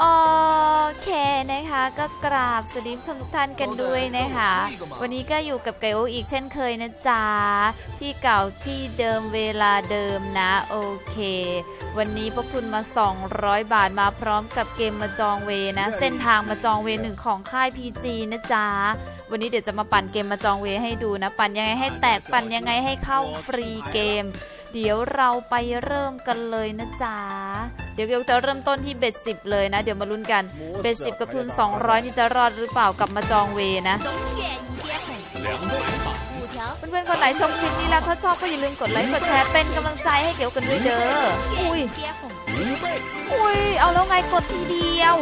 โอเคนะคะ ก็กราบสวัสดีผู้ชมทุกท่านกันด้วยนะคะ วันนี้ก็อยู่กับไก่โออีกเช่นเคยนะจ๊ะ ที่เก่าที่เดิมเวลาเดิมนะโอเค วันนี้พวกคุณมา 200 บาทมาพร้อมกับเกมมาจองเวนะ เส้นทางมาจองเวหนึ่งของค่าย PG นะจ๊ะ วันนี้เดี๋ยวจะมาปั่นเกมมาจองเวให้ดูนะ ปั่นยังไงให้แตกปั่นยังไงให้เข้าฟรีเกม เดี๋ยวเราไปเริ่มกันเลยนะจ๊ะเเดี๋ยวเกลจะเริ่มต้นที่เบ็ดสิบเลยนะ เดี๋ยวมาลุ้นกัน เบ็ดสิบกับทุน 200 นี่จะรอดหรือเปล่ากลับมาจองเวนะเพื่อนๆคนไหนชมคลิปนี้แล้วถ้าชอบก็อย่าลืมกดไลค์กดแชร์เป็นกำลังใจให้เกี่ยวกันด้วยเด้อ อุ้ย อุ้ย เอาแล้วไงกดทีเดียว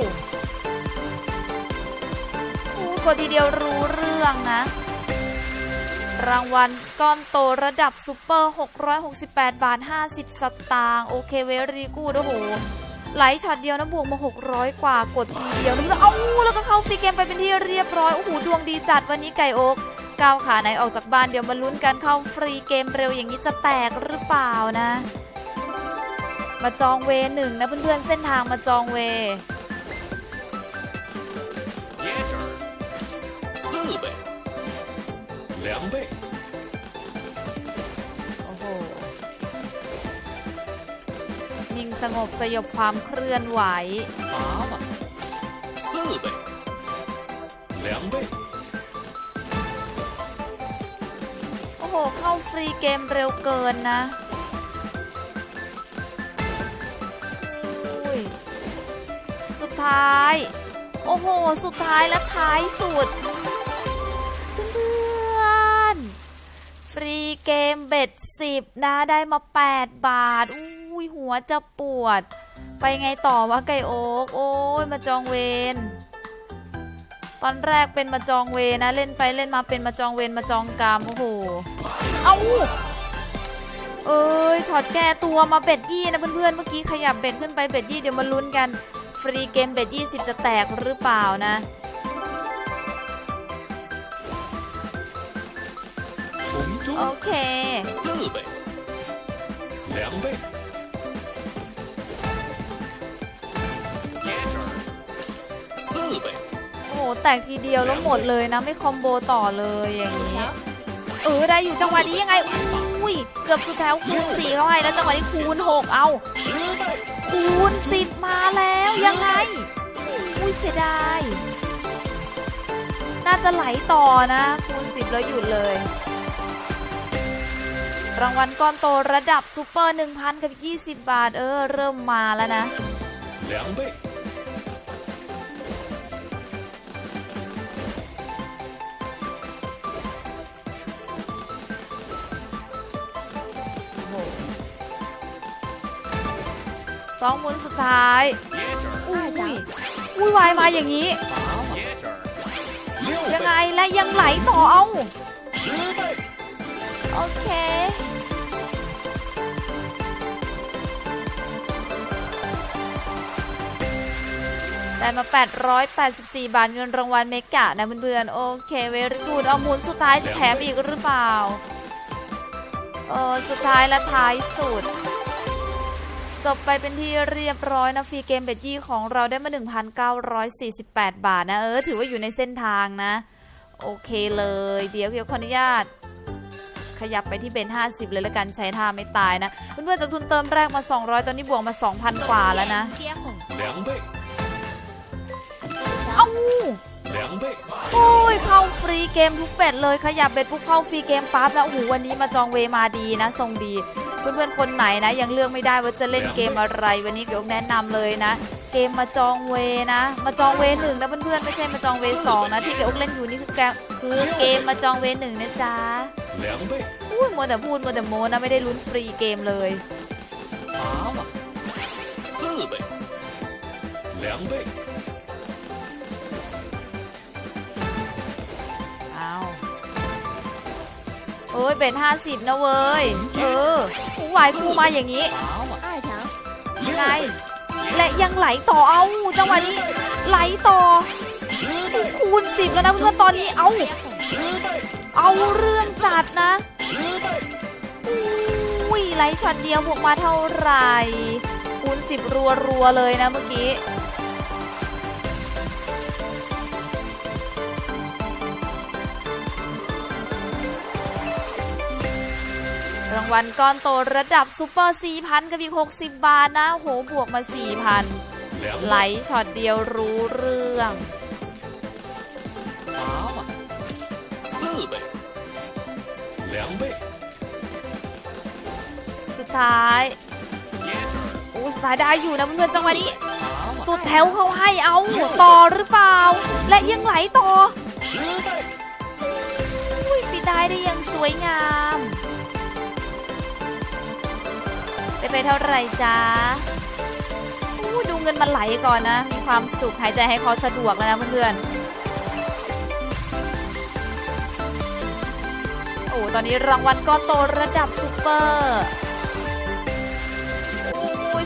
กดทีเดียวรู้เรื่องนะ รางวัล ก้อนโตระดับซูเปอร์ 668 บาท 50 สตางค์โอเคเวรีกูดโอ้โหไหลช็อตเดียวนะบวกมา 600 กว่ากดทีเดียวแล้วเอ้าแล้วก็เข้าฟรีเกมไปเป็นที่เรียบร้อย โอ้โห ดวงดีจัดวันนี้ไก่โอกก้าวขาไหนออกจากบ้านเดี๋ยวมาลุ้นกันเข้าฟรีเกมเร็วอย่างนี้จะแตกหรือเปล่านะ มาจองเวหนึ่งนะเพื่อนๆเส้นทางมาจองเว两倍。 นิ่งสงบสยบความเคลื่อนไหว 八万，四倍，两倍， โอ้โห เข้าฟรีเกมเร็วเกินนะอุ้ยสุดท้าย โอ้โห สุดท้ายและท้ายสุด เพื่อนๆฟรีเกมเบ็ดสิบนะได้มา 8 บาท อุ้ย หัวจะปวด ไปไงต่อวะไก่โอ๊กโอ้ยมาจองเวรตอนแรกเป็นมาจองเวรนะ เล่นไปเล่นมาเป็นมาจองเวรมาจองกรรมโอ้โหเอาเอ้ยช็อตแก้ตัวมาเบ็ดยี่นะเพื่อนๆเมื่อกี้ขยับเบ็ดขึ้นไปเบ็ดยี่เดี๋ยวมาลุ้นกัน ฟรีเกมเบ็ดยี่สิบจะแตกหรือเปล่านะ红โอ中เค สุโอ้แตกทีเดียวแล้วหมดเลยนะไม่คอมโบต่อเลยอย่างนี้เออได้อยู่จังหวะนี้ยังไงอุ้ยเกือบสุดแถวคูณสี่เข้าไปแล้วจังหวะนี้คูณหกเอาคูณสิบมาแล้วยังไงอุ้ยเสียดายน่าจะไหลต่อนะคูณสิบแล้วหยุดเลย รางวัลก้อนโตระดับซูเปอร์หนึ่งพันกับยี่สิบบาทเออเริ่มมาแล้วนะ องมุนสุดท้าย อุ้ยอุ้ยวายมาอย่างนี้ ยังไงและยังไหลต่อเอา โอเคได้มา 884 บาทเงินรางวัลเมกะนะเพื่อนๆ โอเคเวรกูดเอามุนสุดท้ายจะแถมอีกหรือเปล่า เออสุดท้ายและท้ายสุด จบไปเป็นที่เรียบร้อยนะฟรีเกมเบจี้ของเราได้มา 1,948 บาทนะเออถือว่าอยู่ในเส้นทางนะ โอเคเลย เดี๋ยวเดี๋ยวขออนุญาต ขยับไปที่เบน 50 เลยละกันใช้ท่าไม่ตายนะ เพื่อนๆจากทุนเติมแรกมา 200 ตอนนี้บวกมา 2,000 กว่าแล้วนะเอ้าโอ้ยเข้าฟรีเกมทุกเป็ดเลยขยับเบ็ดปุ๊บเข้าฟรีเกมปั๊บแล้วโอ้โหวันนี้มาจองเวมาดีนะทรงดี เพื่อนๆ คนไหนนะ ยังเลือกไม่ได้ว่าจะเล่นเกมอะไร วันนี้เดี๋ยวแนะนำเลยนะ เกมมาจองเวนะ มาจองเวหนึ่งนะเพื่อนๆ ไม่ใช่มาจองเวสองนะ ที่เก๋อกเล่นอยู่นี่คือแกคือเกมมาจองเวหนึ่งนะจ๊ะ 两倍， อุ้ยมัวแต่พูดมัวแต่โมนะไม่ได้ลุ้นฟรีเกมเลย 八万，四倍，两倍， เอ้ยเป็นห้าสิบนะเว้ย เออกูไหวกูมาอย่างนี้ยังไง และยังไหลต่อเอาจังหวะนี้ ไหลต่อ คูณสิบแล้วนะเพื่อนตอนนี้เอา เอาเรื่องจัดนะอุ้ยไหลช็อตเดียวพวกมาเท่าไหร่คูณสิบรัวๆเลยนะเมื่อกี้างวัลก้อนโตระดับซูเปอร์ 4,000 กับอีก 60 บาทนะโหบวกมา 4,000 两 ไหล 倍， ช็อตเดียวรู้เรื่อง 八万，四倍，两倍， สุดท้าย 椰子， โอ้สุดท้ายได้อยู่นะเพื่อนๆจังหวะนี้ 八万， สุดแถวเขาให้เอาต่อหรือเปล่า และยังไหลต่อ 十倍， อุ้ยปิดได้ได้อย่างสวยงาม ได้ไปเท่าไหร่จ๊ะอู้ดูเงินมันไหลก่อนนะ มีความสุขหายใจให้คอสะดวกแล้วนะเพื่อนๆ โอ้ตอนนี้รางวัลก้อนโตระดับซูเปอร์อุ้ย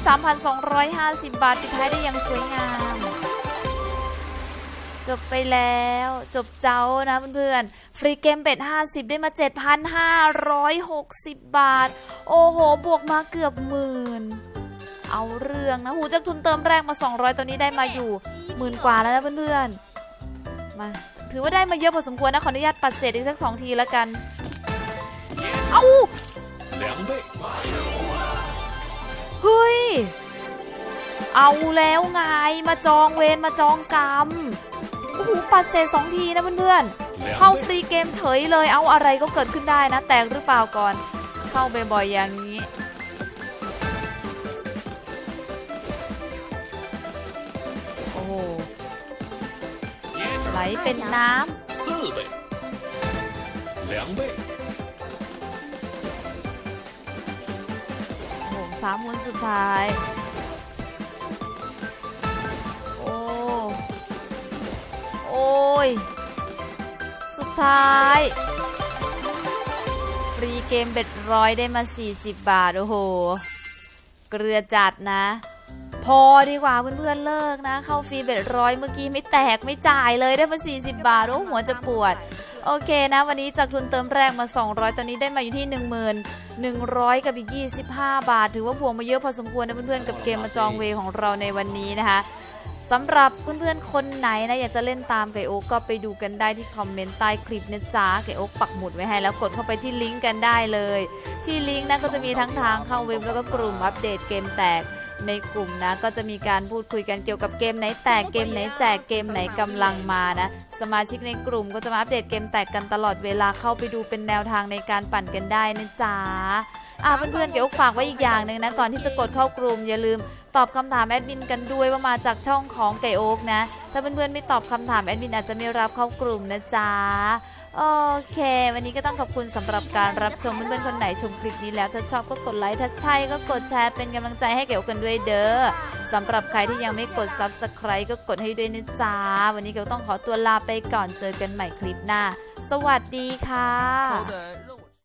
3,250 บาทปิดท้ายได้อย่างสวยงาม จบไปแล้ว จบเจ้านะเพื่อนๆ ฟรีเกมเบ็ด50 ได้มา 7,560 บาท โอ้โห บวกมาเกือบหมื่น เอาเรื่องนะ หูจากทุนเติมแรกมา 200ตอนนี้ได้มาอยู่หมื่นกว่าแล้วนะเพื่อนๆ มา ถือว่าได้มาเยอะพอสมควรนะ ขออนุญาตปัดเศษอีกสักสองทีแล้วกัน เอา，เฮ้ย เอาแล้วไง มาจองเวรมาจองกรรม โอ้โห ปัดเศษสองทีนะเพื่อนๆ เข้าฟรีเกมเฉยเลยเอาอะไรก็เกิดขึ้นได้นะ แตกหรือเปล่าก่อน เข้าบ่อยๆอย่างนี้โอ้ไหลเป็นน้ำโอ้สามวนสุดท้ายโอ้โอ้ย ท้าย ฟรีเกมเบ็ดร้อยได้มา 40 บาท โอ้โห เกลือจัดนะ พอดีกว่าเพื่อนๆเลิกนะ เข้าฟรีเบ็ดร้อยเมื่อกี้ไม่แตกไม่จ่ายเลยได้มา 40 บาท โอ้หัวจะปวด โอเคนะ วันนี้จากทุนเติมแรกมา 200 ตอนนี้ได้มาอยู่ที่ 1100 กับอีก 25 บาท ถือว่าบวกมาเยอะพอสมควรนะเพื่อนๆกับเกมมาจองเวของเราในวันนี้นะคะ สำหรับเพื่อนๆคนไหนนะอยากจะเล่นตามไก่โอ๊กก็ไปดูกันได้ที่คอมเมนต์ใต้คลิปนะจ๊ะไก่โอ๊กปักหมุดไว้ให้แล้วกดเข้าไปที่ลิงก์กันได้เลย ที่ลิงก์นะก็จะมีทั้งทางเข้าเว็บแล้วก็กลุ่มอัปเดตเกมแตกในกลุ่มนะก็จะมีการพูดคุยกันเกี่ยวกับเกมไหนแตกเกมไหนแจกเกมไหนกำลังมานะ สมาชิกในกลุ่มก็จะมาอัปเดตเกมแตกกันตลอดเวลาเข้าไปดูเป็นแนวทางในการปั่นกันได้นะจ๊ะอะเพื่อนๆเดี๋ยวฝากไว้อีกอย่างหนึ่งนะก่อนที่จะกดเข้ากลุ่มอย่าลืม ตอบคำถามแอดมินกันด้วยว่ามาจากช่องของไก่โอ๊กนะ ถ้าเพื่อนๆไม่ตอบคำถามแอดมินอาจจะไม่รับเข้ากลุ่มนะจ๊ะโอเค วันนี้ก็ต้องขอบคุณสำหรับการรับชมเพื่อนๆคนไหนชมคลิปนี้แล้ว ถ้าชอบก็กดไลค์ถ้าใช่ก็กดแชร์เป็นกำลังใจให้เก๋วกันด้วยเด้อสำหรับใครที่ยังไม่กด subscribe ก็กดให้ด้วยนะจ๊ะ วันนี้เก๋วต้องขอตัวลาไปก่อนเจอกันใหม่คลิปหน้า สวัสดีค่ะ。